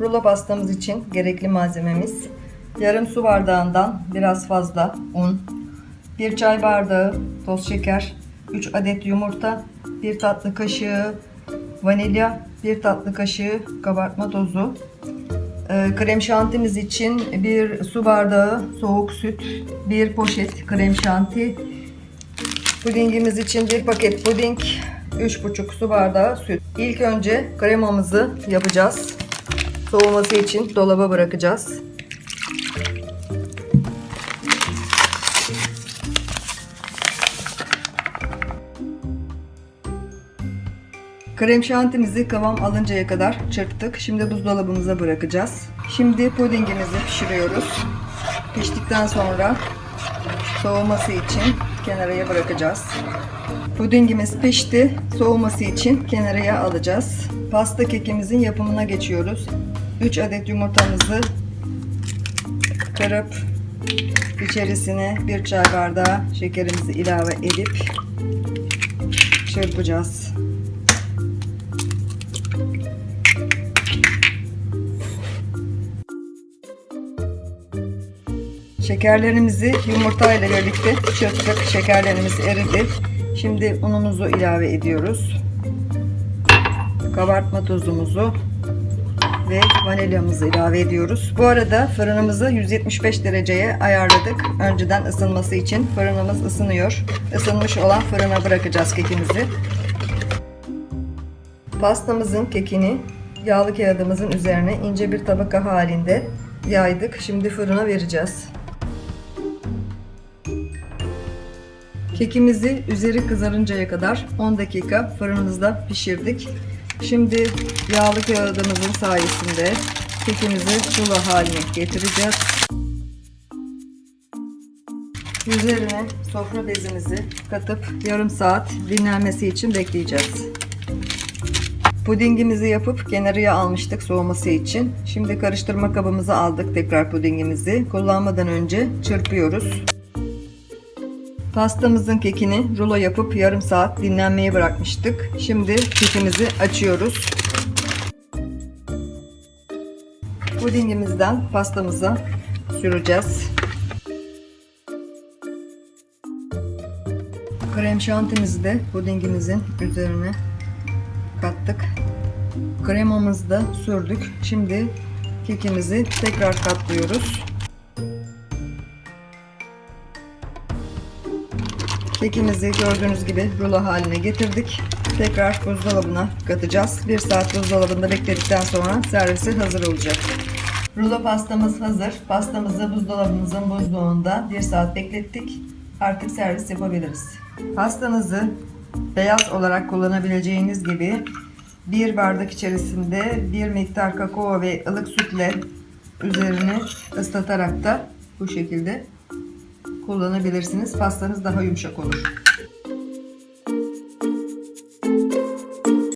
Rulo pastamız için gerekli malzememiz yarım su bardağından biraz fazla un, 1 çay bardağı toz şeker, 3 adet yumurta, 1 tatlı kaşığı vanilya, 1 tatlı kaşığı kabartma tozu, Ee, krem şantimiz için bir su bardağı soğuk süt, bir poşet krem şanti, pudingimiz için bir paket puding, 3,5 su bardağı süt. İlk önce kremamızı yapacağız. Soğuması için dolaba bırakacağız. Krem şantimizi kıvam alıncaya kadar çırptık. Şimdi buzdolabımıza bırakacağız. Şimdi pudingimizi pişiriyoruz. Piştikten sonra soğuması için kenarıya bırakacağız. Pudingimiz pişti. Soğuması için kenarıya alacağız. Pasta kekimizin yapımına geçiyoruz. 3 adet yumurtamızı kırıp içerisine bir çay bardağı şekerimizi ilave edip çırpacağız. Şekerlerimizi yumurta ile birlikte çırptık. Şekerlerimiz eridi. Şimdi unumuzu ilave ediyoruz. Kabartma tozumuzu ve vanilyamızı ilave ediyoruz. Bu arada fırınımızı 175 dereceye ayarladık. Önceden ısınması için fırınımız ısınıyor. Isınmış olan fırına bırakacağız kekimizi. Pastamızın kekini yağlı kağıdımızın üzerine ince bir tabaka halinde yaydık. Şimdi fırına vereceğiz. Kekimizi üzeri kızarıncaya kadar 10 dakika fırınımızda pişirdik. Şimdi yağlı kağıdımızın sayesinde kekimizi rulo haline getireceğiz. Üzerine sofra bezimizi katıp yarım saat dinlenmesi için bekleyeceğiz. Pudingimizi yapıp kenarıya almıştık soğuması için. Şimdi karıştırma kabımıza aldık tekrar pudingimizi. Kullanmadan önce çırpıyoruz. Pastamızın kekini rulo yapıp yarım saat dinlenmeye bırakmıştık. Şimdi kekimizi açıyoruz. Pudingimizden pastamıza süreceğiz. Krem şantimizi de pudingimizin üzerine kattık. Kremamızı da sürdük. Şimdi kekimizi tekrar katlıyoruz. Kekimizi gördüğünüz gibi rulo haline getirdik. Tekrar buzdolabına katacağız. Bir saat buzdolabında bekledikten sonra servisi hazır olacak. Rulo pastamız hazır. Pastamızı buzdolabımızın buzluğunda bir saat beklettik. Artık servis yapabiliriz. Pastanızı beyaz olarak kullanabileceğiniz gibi bir bardak içerisinde bir miktar kakao ve ılık sütle üzerine ıslatarak da bu şekilde kullanabilirsiniz. Pastanız daha yumuşak olur.